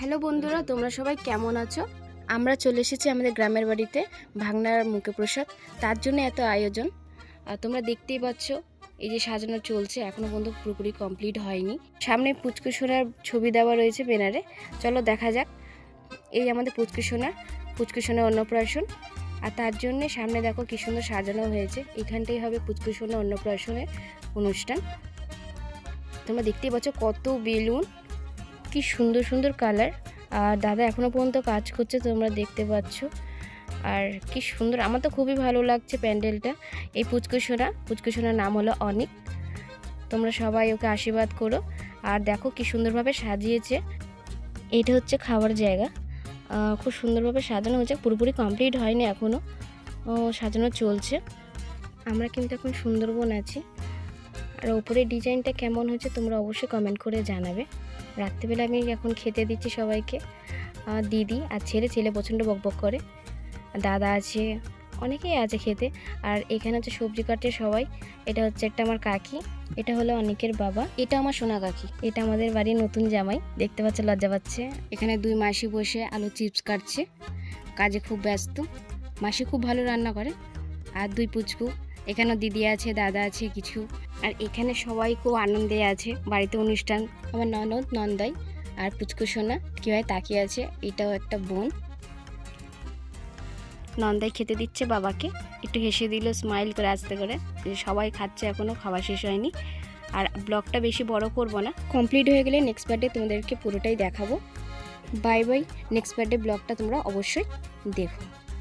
Hello বন্ধুরা, তোমরা সবাই কেমন আছো? আমরা চলে এসেছি আমাদের গ্রামের বাড়িতে ভাগনার মুখে প্রসাদ তার জন্য এত আয়োজন। আর তোমরা দেখতেই পাচ্ছ, এই যে সাজানো চলছে এখনও পর্যন্ত পুরোপুরি কমপ্লিট হয়নি। সামনে পুচকুসোনার ছবি দেওয়া রয়েছে ব্যানারে। চলো দেখা যাক। এই আমাদের পুচকুসোনার পুচকুসোনার অন্নপ্রাশন। আর তার জন্য সামনে দেখো কি সুন্দর সাজানো হয়েছে। এখানটাই হবে পুচকুসোনা অন্নপ্রাশনের অনুষ্ঠান। তোমরা দেখতেই পাচ্ছ কত বেলুন। কি সুন্দর সুন্দর কালার। আর দাদা এখনও পর্যন্ত কাজ করছে, তোমরা দেখতে পাচ্ছ। আর কি সুন্দর, আমার তো খুবই ভালো লাগছে প্যান্ডেলটা। এই পুচকুসোনা পুচকুসোনার নাম হলো অনিক। তোমরা সবাই ওকে আশীর্বাদ করো। আর দেখো কি সুন্দরভাবে সাজিয়েছে। এটা হচ্ছে খাওয়ার জায়গা। খুব সুন্দরভাবে সাজানো হয়েছে, পুরোপুরি কমপ্লিট হয়নি এখনও সাজানো চলছে। আমরা কিন্তু এখন সুন্দরবন আছি। আর ওপরের ডিজাইনটা কেমন হয়েছে তোমরা অবশ্যই কমেন্ট করে জানাবে। রাত্রিবেলা আমি এখন খেতে দিচ্ছি সবাইকে। দিদি আর ছেলে ছেলে প্রচণ্ড বকবক করে। দাদা আছে, অনেকেই আছে খেতে। আর এখানে হচ্ছে সবজি কাটে সবাই। এটা হচ্ছে একটা আমার কাকি, এটা হলো অনেকের বাবা। এটা আমার সোনা কাকি। এটা আমাদের বাড়ির নতুন জামাই। দেখতে পাচ্ছে লজ্জা পাচ্ছে। এখানে দুই মাসি বসে আলু চিপস কাটছে। কাজে খুব ব্যস্ত। মাসি খুব ভালো রান্না করে। আর দুই পুচকু। এখানে দিদি আছে, দাদা আছে, কিছু। আর এখানে সবাই খুব আনন্দে আছে। বাড়িতে অনুষ্ঠান। আমার ননদ, নন্দাই আর পুচকু সোনা কীভাবে তাকিয়ে আছে। এটাও একটা বোন। নন্দাই খেতে দিচ্ছে বাবাকে। একটু হেসে দিল স্মাইল করে, আসতে করে। সবাই খাচ্ছে এখনও খাওয়া শেষ হয়নি। আর ব্লগটা বেশি বড় করব না। কমপ্লিট হয়ে গেলে নেক্সট বার্থডে তোমাদেরকে পুরোটাই দেখাবো। Bye bye. নেক্সট বার্থডে ব্লগটা তোমরা অবশ্যই দেখো।